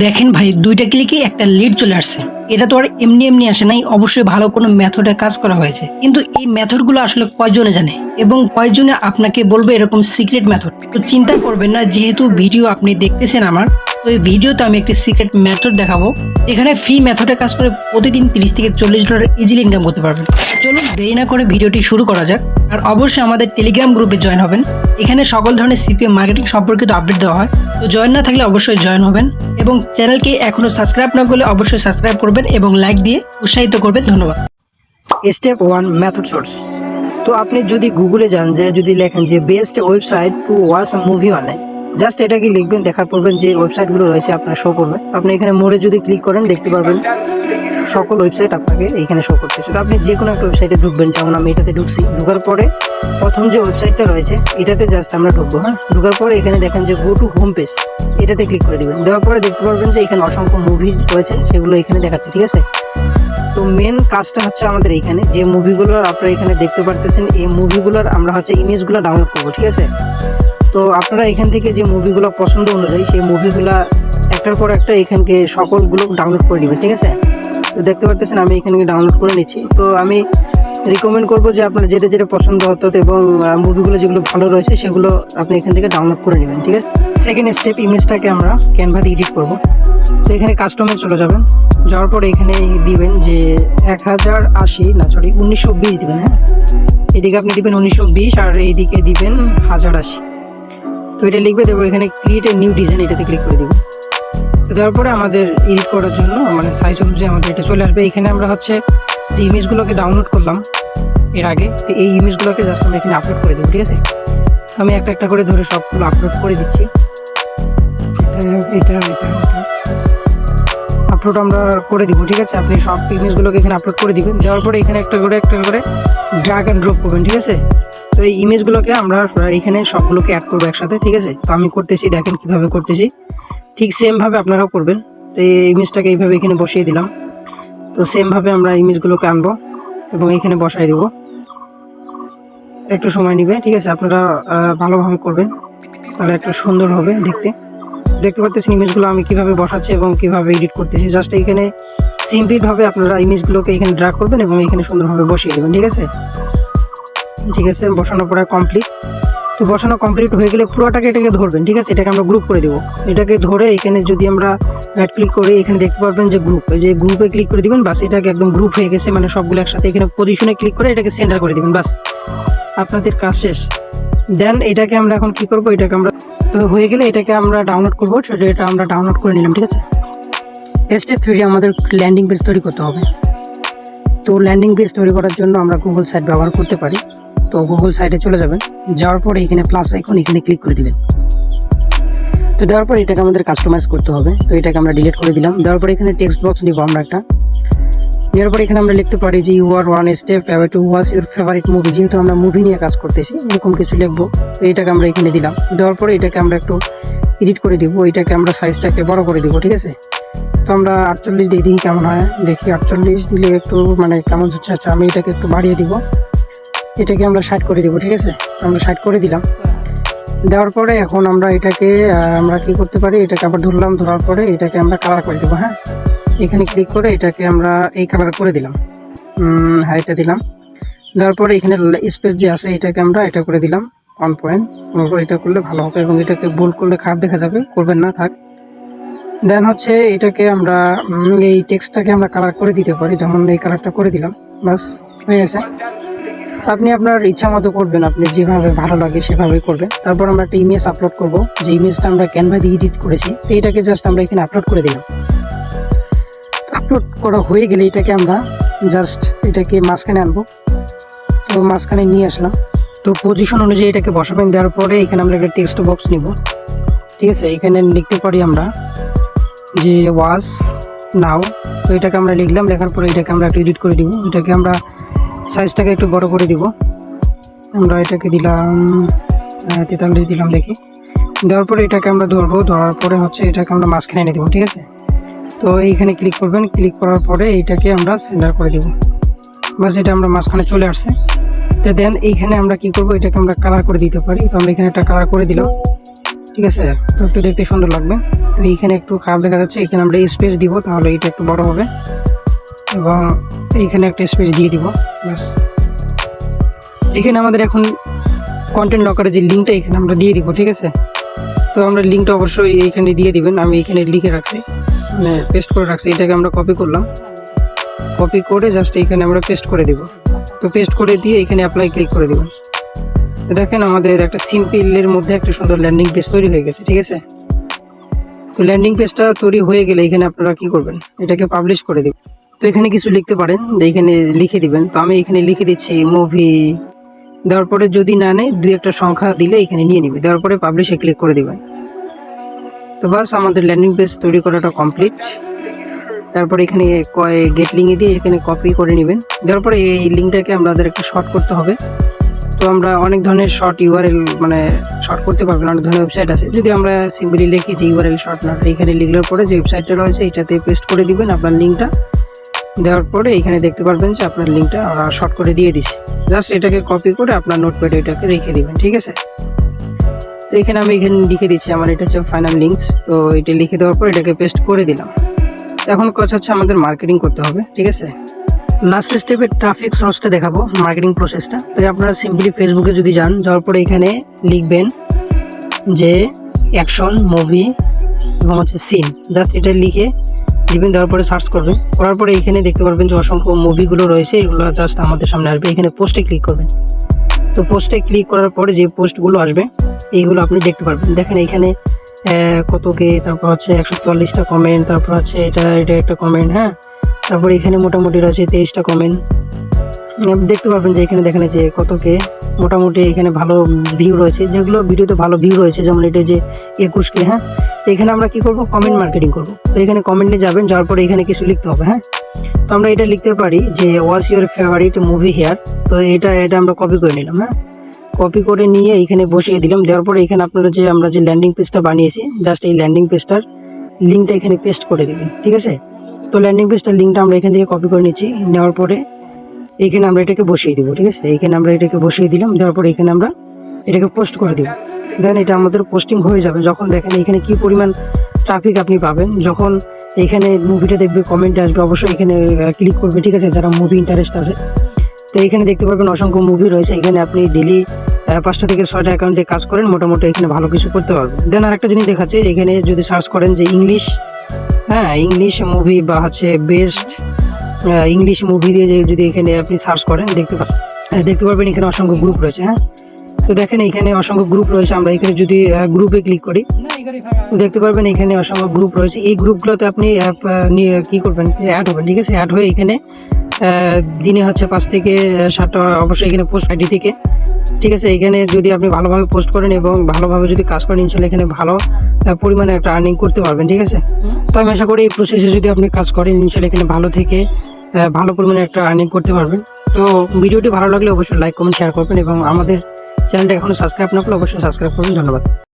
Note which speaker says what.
Speaker 1: দেখেন ভাই, দুইটা ক্লিকে একটা লিড চলে আসছে। এটা তো আর এমনি এমনি আসে নাই, অবশ্যই ভালো কোনো মেথডে কাজ করা হয়েছে। কিন্তু এই মেথডগুলো আসলে কয়জনে জানে? এবং কয়জনে আপনাকে বলবে এরকম সিক্রেট মেথড তো চিন্তা করবেন না, যেহেতু ভিডিও আপনি দেখতেছেন আমার তো এই ভিডিওতে আমি একটি সিক্রেট মেথড দেখাবো, যেখানে ফ্রি মেথডে কাজ করে প্রতিদিন তিরিশ থেকে চল্লিশ ডলার ইজিলি ইনকাম করতে পারবেন। চলুন দেরি না করে ভিডিওটি শুরু করা যাক, আর অবশ্যই আমাদের টেলিগ্রাম গ্রুপে জয়েন হবেন। এখানে সকল ধরনের সিপিএম মার্কেটিং সম্পর্কিত আপডেট দেওয়া হয়, তো জয়েন না থাকলে অবশ্যই জয়েন হবেন এবং চ্যানেলকে এখনও সাবস্ক্রাইব না করলে অবশ্যই সাবস্ক্রাইব করবেন এবং লাইক দিয়ে উৎসাহিত করবেন। ধন্যবাদ। স্টেপ ওয়ান মেথড সোর্স তো আপনি যদি গুগলে যান, যে যদি লেখেন যে best website to watch movie online just এটাকে লিখবেন, দেখার পড়বেন যে ওয়েবসাইটগুলো রয়েছে আপনার শো করবে। আপনি এখানে মোড়ে যদি ক্লিক করেন, দেখতে পারবেন সকল ওয়েবসাইট আপনাকে এইখানে শো করতেছে তো আপনি যে কোনো একটা ওয়েবসাইটে ঢুকবেন, যেমন আমি এটাতে ঢুকছি, ঢুকার পরে প্রথম যে ওয়েবসাইটটা রয়েছে, এটাতে জাস্ট আমরা ঢুকবো হ্যাঁ? ঢুকার পরে এখানে দেখেন যে গো টু হোম পেজ এটাতে ক্লিক করে দেবেন। দেওয়ার পরে দেখতে পারবেন যে এখানে অসংখ্য মুভি রয়েছে, সেগুলো এখানে দেখাচ্ছে, ঠিক আছে? তো মেন কাজটা হচ্ছে আমাদের এইখানে যে মুভিগুলো আপনারা এখানে দেখতে পারতেছেন, এই মুভিগুলোর আমরা হচ্ছে ইমেজগুলো ডাউনলোড করব, ঠিক আছে? তো আপনারা এখান থেকে যে মুভিগুলো পছন্দ অনুযায়ী সেই মুভিগুলা একটার পর একটা এখানকে সকলগুলো ডাউনলোড করে নেবেন, ঠিক আছে? তো দেখতে পারতেছেন, আমি এখানে ডাউনলোড করে নিচ্ছি। তো আমি রিকমেন্ড করব যে আপনার যেটা যেটা পছন্দ হতো এবং মুভিগুলো যেগুলো ভালো রয়েছে সেগুলো আপনি এখান থেকে ডাউনলোড করে নেবেন, ঠিক আছে? সেকেন্ড স্টেপ ইমেজটাকে আমরা ক্যানভাতে এডিট করব। তো এখানে কাস্টমার চলে যাবেন। যাওয়ার পরে এখানে দিবেন যে এক হাজার আশি, না সরি উনিশশো বিশ দিবেন হ্যাঁ? এদিকে আপনি দিবেন উনিশশো বিশ আর এইদিকে দিবেন হাজার আশি। তো এটা লিখবে, তারপর এখানে ক্রিয়েট এ নিউ ডিজাইন এটাতে ক্লিক করে দিবেন তো দেওয়ার পরে আমাদের এডিট করার জন্য মানে সাইজ অনুযায়ী আমাদের এটা চলে আসবে। এখানে আমরা হচ্ছে যে ইমেজগুলোকে ডাউনলোড করলাম এর আগে, তো এই ইমেজগুলোকে জাস্ট আমরা এখানে আপলোড করে দেবো, ঠিক আছে? আমি একটা একটা করে ধরে সবগুলো আপলোড করে দিচ্ছি। এটা আপলোড আমরা করে দিব, ঠিক আছে? আপনি সব ইমেজগুলোকে এখানে আপলোড করে দিবেন। দেওয়ার পরে এখানে একটা করে একটা করে ড্রাগ অ্যান্ড ড্রপ করবেন, ঠিক আছে? তো এই ইমেজগুলোকে আমরা এখানে সবগুলোকে অ্যাড করব একসাথে, ঠিক আছে? তো আমি করতেছি, দেখেন কীভাবে করতেছি। ঠিক সেমভাবে আপনারাও করবেন। তো এই ইমেজটাকে এইভাবে এখানে বসিয়ে দিলাম। তো সেমভাবে আমরা ইমেজগুলোকে আনব এবং এখানে বসাই দেবো। একটু সময় নেবে, ঠিক আছে? আপনারা ভালোভাবে করবেন, তাহলে একটু সুন্দর হবে দেখতে। দেখতে পারতেছেন ইমেজগুলো আমি কীভাবে বসাচ্ছি এবং কীভাবে এডিট করতেছি? জাস্ট এইখানে সিম্পলভাবে আপনারা ইমেজগুলোকে এখানে ড্রা করবেন এবং এখানে সুন্দরভাবে বসিয়ে দেবেন, ঠিক আছে? ঠিক আছে, বসানোর পরে কমপ্লিট তো বসানো কমপ্লিট হয়ে গেলে পুরোটাকে এটাকে ধরবেন, ঠিক আছে? এটাকে আমরা গ্রুপ করে দেবো। এটাকে ধরে এখানে যদি আমরা রাইট ক্লিক করে, এখানে দেখতে পারবেন যে গ্রুপ যে গ্রুপে ক্লিক করে দিবেন, বাস এটাকে একদম গ্রুপ হয়ে গেছে মানে সবগুলো একসাথে এখানে পজিশনে ক্লিক করে এটাকে সেন্টার করে দিবেন, বাস। আপনাদের কাজ শেষ। দেন এটাকে আমরা এখন কি করব? এটাকে আমরা, তো হয়ে গেলে এটাকে আমরা ডাউনলোড করব, সেটা এটা আমরা ডাউনলোড করে নিলাম, ঠিক আছে? স্টেপ থ্রি আমাদের ল্যান্ডিং পেজ তৈরি করতে হবে। তো ল্যান্ডিং পেজ তৈরি করার জন্য আমরা গুগল সাইট ব্যবহার করতে পারি। তো গুগল সাইটে চলে যাবেন। যাওয়ার পরে এখানে প্লাস আইকন এখানে ক্লিক করে দিবেন। তো দেওয়ার পর এটাকে আমাদের কাস্টমাইজ করতে হবে। তো এটাকে আমরা ডিলিট করে দিলাম। দেওয়ার পরে এখানে টেক্সট বক্স নিব আমরা একটা। নেওয়ার পরে এখানে আমরা লিখতে পারি যে you are one step to watch your favourite movie যেহেতু আমরা মুভি নিয়ে কাজ করতেছি, এরকম কিছু লিখব। তো এটাকে আমরা এখানে দিলাম। দেওয়ার পরে এটাকে আমরা একটু এডিট করে দিব। এটাকে আমরা সাইজটাকে বড় করে দিব, ঠিক আছে? তো আমরা আটচল্লিশ দিয়ে দিই, কেমন হয়? দেখি, আটচল্লিশ দিলে একটু মানে কেমন হচ্ছে? আচ্ছা আমি এটাকে একটু বাড়িয়ে দিব। এটাকে আমরা ষাট করে দিব, ঠিক আছে? আমরা ষাট করে দিলাম। দেওয়ার পরে এখন আমরা এটাকে আমরা কি করতে পারি? এটাকে আবার ধরলাম, ধরার পরে এটাকে আমরা কালার করে দেবো হ্যাঁ? এখানে ক্লিক করে এটাকে আমরা এই কালার করে দিলাম। হ্যাঁ দিলাম। দেওয়ার পরে এখানে স্পেস যে আছে, এটাকে আমরা এটা করে দিলাম ওয়ান পয়েন্ট এটা করলে ভালো হবে এবং এটাকে বোল্ড করলে খারাপ দেখা যাবে, করবেন না, থাক। দেন হচ্ছে এটাকে আমরা এই টেক্সটটাকে আমরা কালার করে দিতে পারি, যেমন এই কালারটা করে দিলাম বাস হয়ে গেছে। আপনি আপনার ইচ্ছা মতো করবেন, আপনি যেভাবে ভালো লাগে সেভাবে করবেন। তারপর আমরা একটা ইমেজ আপলোড করব। যে ইমেজটা আমরা ক্যানভা দিয়ে এডিট করেছি, তো এটাকে জাস্ট আমরা এখানে আপলোড করে দিলাম। আপলোড করা হয়ে গেলে এটাকে আমরা জাস্ট এটাকে মাঝখানে আনব। তো মাঝখানে নিয়ে আসলাম। তো পজিশন অনুযায়ী এটাকে বসাবেন, দেওয়ার পরে এখানে আমরা একটা টেক্সট বক্স নিব। ঠিক আছে? এখানে লিখতে পারি আমরা যে ওয়াজ নাও তো এটাকে আমরা লিখলাম, লেখার পরে এটাকে আমরা একটু এডিট করে দিব। এটাকে আমরা সাইজটাকে একটু বড় করে দিব। আমরা এটাকে দিলাম তেতাল্লিশ দিলাম দেখি। দেওয়ার পরে এটাকে আমরা ধরবো, ধরার পরে হচ্ছে এটাকে আমরা মাঝখানে এনে দেবো, ঠিক আছে? তো এইখানে ক্লিক করবেন ক্লিক করার পরে এইটাকে আমরা সেন্টার করে দেবো। বাস এটা আমরা মাঝখানে চলে আসছে। তো দেন এইখানে আমরা কি করব, এটাকে আমরা কালার করে দিতে পারি। তো আমরা এখানে একটা কালার করে দিলাম, ঠিক আছে? তো একটু দেখতে সুন্দর লাগবে। তো এইখানে একটু খারাপ দেখা যাচ্ছে, এখানে আমরা স্পেস দিব, তাহলে এটা একটু বড় হবে। এবং এইখানে একটা স্পেস দিয়ে দিব। এখানে আমাদের এখন কন্টেন্ট লকারের যে লিঙ্কটা এখানে আমরা দিয়ে দিব, ঠিক আছে? তো আমরা লিঙ্কটা অবশ্যই এইখানে দিয়ে দিবেন, আমি এখানে লিখে রাখছি। মানে পেস্ট করে রাখছি, এটাকে আমরা কপি করলাম। কপি করে জাস্ট এইখানে আমরা পেস্ট করে দিব। তো পেস্ট করে দিয়ে এখানে অ্যাপ্লাই ক্লিক করে দেবেন। তো দেখেন আমাদের একটা সিম্পলের মধ্যে একটা সুন্দর ল্যান্ডিং পেজ তৈরি হয়ে গেছে, ঠিক আছে? তো ল্যান্ডিং পেজটা তৈরি হয়ে গেলে এখানে আপনারা কি করবেন? এটাকে পাবলিশ করে দিবেন। তো এখানে কিছু লিখতে পারেন এখানে লিখে দিবেন। তো আমি এখানে লিখে দিচ্ছি, মুভি। দেওয়ার পরে যদি না নেয়, দুই একটা সংখ্যা দিলে এখানে নিয়ে নিবে। দেওয়ার পরে পাবলিশে ক্লিক করে দেবেন। তো বাস, আমাদের ল্যান্ডিং পেজ তৈরি করাটা কমপ্লিট তারপরে এখানে গেট লিঙ্কে দিয়ে এখানে কপি করে নেবেন। দেওয়ার পরে এই লিঙ্কটাকে আমাদের একটা শর্ট করতে হবে। তো আমরা অনেক ধরনের শর্ট ইউআরএল মানে শর্ট করতে পারবেন অনেক ধরনের ওয়েবসাইট আছে। যদি আমরা সিম্পলি লিখি যে ইউআরএল শর্ট না, এখানে লিখলের পরে যে ওয়েবসাইটটা রয়েছে, এটাতে পেস্ট করে দিবেন আপনার লিঙ্কটা দেওয়ার পরে এখানে দেখতে পারবেন যে আপনার লিঙ্কটা শর্ট করে দিয়ে দিছি। জাস্ট এটাকে কপি করে আপনার নোটপ্যাডে এটাকে রেখে দিবেন, ঠিক আছে? তো এখানে আমি এখানে লিখে দিচ্ছি, আমার এটা হচ্ছে ফাইনাল লিঙ্কস তো এটা লিখে দেওয়ার পর এটাকে পেস্ট করে দিলাম। এখন কথা হচ্ছে আমাদের মার্কেটিং করতে হবে, ঠিক আছে? লাস্ট স্টেপে ট্রাফিক সোর্সটা দেখাবো মার্কেটিং প্রসেসটা তো আপনারা সিম্পলি ফেসবুকে যদি যান, যাওয়ার পরে এখানে লিখবেন যে অ্যাকশন মুভি এবং হচ্ছে সিন জাস্ট এটা লিখে দিবেন দেওয়ার পরে সার্চ করবেন। করার পরে এখানে দেখতে পারবেন যে অসংখ্য মুভিগুলো রয়েছে, এগুলো জাস্ট আমাদের সামনে আসবে। এখানে পোস্টে ক্লিক করবেন। তো পোস্টে ক্লিক করার পরে যে পোস্টগুলো আসবে, এইগুলো আপনি দেখতে পারবেন। দেখেন এখানে কত কে, তারপর হচ্ছে একশো চুয়াল্লিশটা কমেন্ট তারপর হচ্ছে এটা এটা একটা কমেন্ট হ্যাঁ? তারপর এখানে মোটামুটি রয়েছে তেইশটা কমেন্ট দেখতে পারবেন যে এখানে দেখেন যে কত কে, মোটামুটি এখানে ভালো ভিউ রয়েছে। যেগুলো ভিডিওতে ভালো ভিউ রয়েছে, যেমন এটা যে একুশ কে হ্যাঁ? তো এখানে আমরা কি করব? কমেন্ট মার্কেটিং করব। তো এখানে কমেন্টে যাবেন, যাওয়ার পরে এখানে কিছু লিখতে হবে হ্যাঁ? তো আমরা এটা লিখতে পারি যে was your favourite movie here তো এটা এটা আমরা কপি করে নিলাম হ্যাঁ? কপি করে নিয়ে এখানে বসিয়ে দিলাম। দেওয়ার পরে এখানে আপনারা যে, আমরা যে ল্যান্ডিং পেজটা বানিয়েছি জাস্ট এই ল্যান্ডিং পেজটার লিঙ্কটা এখানে পেস্ট করে দেবেন, ঠিক আছে? তো ল্যান্ডিং পেজটার লিঙ্কটা আমরা এখান থেকে কপি করে নিচ্ছি। নেওয়ার পরে এখানে আমরা এটাকে বসিয়ে দিব, ঠিক আছে? এখানে আমরা এটাকে বসিয়ে দিলাম। দেওয়ার পরে এখানে আমরা এটাকে পোস্ট করে দিব। দেন এটা আমাদের পোস্টিং হয়ে যাবে। যখন দেখেন এখানে কি পরিমাণ ট্রাফিক আপনি পাবেন, যখন এখানে মুভিটা দেখবে কমেন্ট আসবে, অবশ্যই এখানে ক্লিক করবে, ঠিক আছে? যারা মুভি ইন্টারেস্ট আছে। তো এখানে দেখতে পারবেন অসংখ্য মুভি রয়েছে। এখানে আপনি ডেলি পাঁচটা থেকে ছয়টা অ্যাকাউন্টে কাজ করেন, মোটামুটি এখানে ভালো কিছু করতে পারবেন। দেন আরেকটা জিনিস দেখাচ্ছে, এখানে যদি সার্চ করেন যে ইংলিশ হ্যাঁ ইংলিশ মুভি বা হচ্ছে বেস্ট ইংলিশ মুভি দিয়ে যদি এখানে আপনি সার্চ করেন, দেখতে পাবেন দেখতে পারবেন এখানে অসংখ্য গ্রুপ রয়েছে হ্যাঁ? তো দেখেন এখানে অসংখ্য গ্রুপ রয়েছে। আমরা এখানে যদি গ্রুপে ক্লিক করি দেখতে পারবেন এখানে অসংখ্য গ্রুপ রয়েছে। এই গ্রুপগুলোতে আপনি কি করবেন? অ্যাড হবেন, ঠিক আছে? অ্যাড হয়ে এখানে দিনে হচ্ছে পাঁচ থেকে সাতটা অবশ্যই এখানে পোস্ট আইডি থেকে, ঠিক আছে? এখানে যদি আপনি ভালোভাবে পোস্ট করেন এবং ভালোভাবে যদি কাজ করেন, ইনশাল্লাহ এখানে ভালো পরিমাণে একটা আর্নিং করতে পারবেন, ঠিক আছে? তো আমি আশা করি এই প্রসেসে যদি আপনি কাজ করেন, ইনশাল্লাহ এখানে ভালো থেকে ভালো পরিমাণে একটা আর্নিং করতে পারবেন। তো ভিডিওটি ভালো লাগলে অবশ্যই লাইক কমেন্ট শেয়ার করবেন এবং আমাদের চ্যানেলটা এখনও সাবস্ক্রাইব না করলে অবশ্যই সাবস্ক্রাইব করুন ধন্যবাদ।